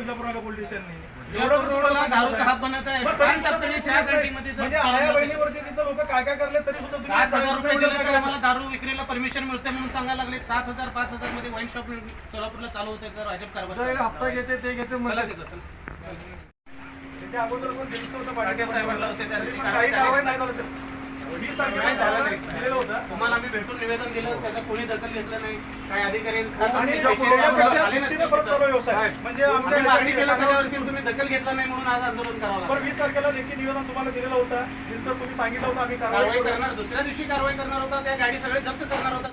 विजापूरला police स्टेशनने जेवढं रोडला दारूचा हात बनत आहे पाच टक्क्यांनी शहासाठीमध्ये जर म्हणजे आळ्या बहिणीवरती तिथं लोक काय काय करले तरी सुद्धा तुम्ही सात हजार रुपये विरोध दिले तर करायचा. आम्हाला दारू विक्रीला परमिशन मिळते म्हणून सांगायला लागले. सात हजार पाच हजारमध्ये वाईन शॉप सोलापूरला चालू होते तर अजब कारभार हप्ता घेते ते घेते तिथं, चला. त्याच्या अगोदर पण होतं पाटील साहेबांना वीस तारखेला भेटून निवेदन दिलं त्याचा कोणी दखल घेतलं नाही. काही अधिकारी खास? म्हणजे आमच्या आम्ही मागणी केलं याच्यावरती त्याच्यावरती तुम्ही दखल घेतला नाही म्हणून आज आंदोलन करावं वीस तारखेला लेखी निवेदन तुम्हाला दिलेलं होतं. तुम्ही सांगितलं होतं आम्ही कारवाई कारवाई करू. करणार दुसऱ्या दिवशी कारवाई करणार होता त्या गाडी सगळे जप्त करणार होता.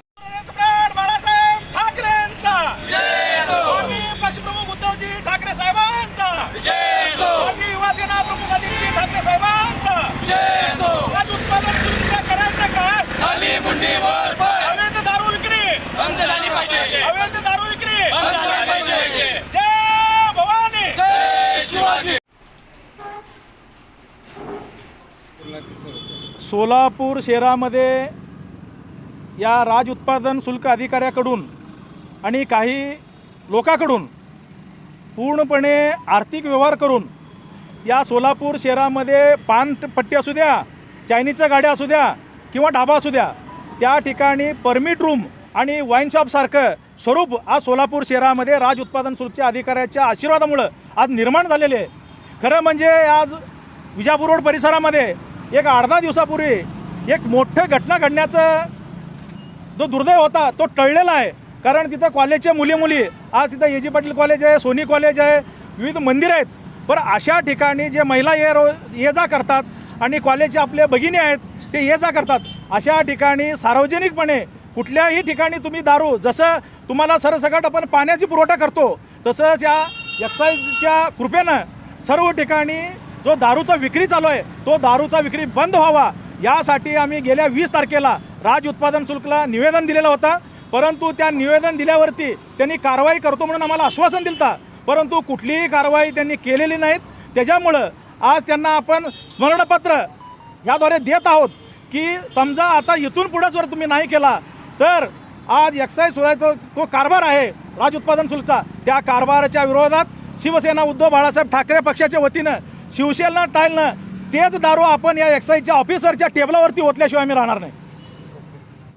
सोलापूर शहरामध्ये या राज उत्पादन शुल्क अधिकाऱ्याकडून आणि काही लोकांकडून पूर्णपणे आर्थिक व्यवहार करून या सोलापूर शहरामध्ये पानपट्टी असू द्या चायनीजच्या गाड्या असू द्या किंवा ढाबा असू द्या त्या ठिकाणी परमिट रूम आणि वाईन शॉपसारखं स्वरूप आज सोलापूर शहरामध्ये राज उत्पादन शुल्कच्या अधिकाऱ्याच्या आशीर्वादामुळं आज निर्माण झालेले आहे. खरं म्हणजे आज विजापूर रोड परिसरामध्ये एक आठ दहा दिवसापूर्वी एक मोठं घटना घडण्याचं जो दुर्दैव होता तो टळलेला आहे. कारण तिथं कॉलेजच्या मुली मुली आज तिथं ए. जी. पाटील कॉलेज आहे सोनी कॉलेज आहे विविध मंदिरं आहेत. पर अशा ठिकाणी जे महिला ये रो ये जा करतात आणि कॉलेजचे आपले भगिनी आहेत ते ये जा करतात. अशा ठिकाणी सार्वजनिकपणे कुठल्याही ठिकाणी तुम्ही दारू जसं तुम्हाला सरसकट आपण पाण्याची पुरवठा करतो तसंच या एक्साईजच्या कृपेनं सर्व ठिकाणी जो दारूचा विक्री चालू आहे तो दारूचा विक्री बंद व्हावा. यासाठी आम्ही गेल्या वीस तारखेला राज उत्पादन शुल्कला निवेदन दिलेलं होतं. परंतु त्या निवेदन दिल्यावरती त्यांनी कारवाई करतो म्हणून आम्हाला आश्वासन दिलं परंतु कुठलीही कारवाई त्यांनी केलेली नाहीत. त्याच्यामुळं आज त्यांना आपण स्मरणपत्र याद्वारे देत आहोत की समजा आता इथून पुढं जर तुम्ही नाही केला तर आज एक्साईज सुराचा तो कारभार आहे राज उत्पादन शुल्कचा त्या कारभाराच्या विरोधात शिवसेना उद्धव बाळासाहेब ठाकरे पक्षाच्या वतीनं शिवसेना टाळणं तेच दारू आपण या एक्साईजच्या ऑफिसरच्या टेबलावरती ओतल्याशिवाय आम्ही राहणार नाही.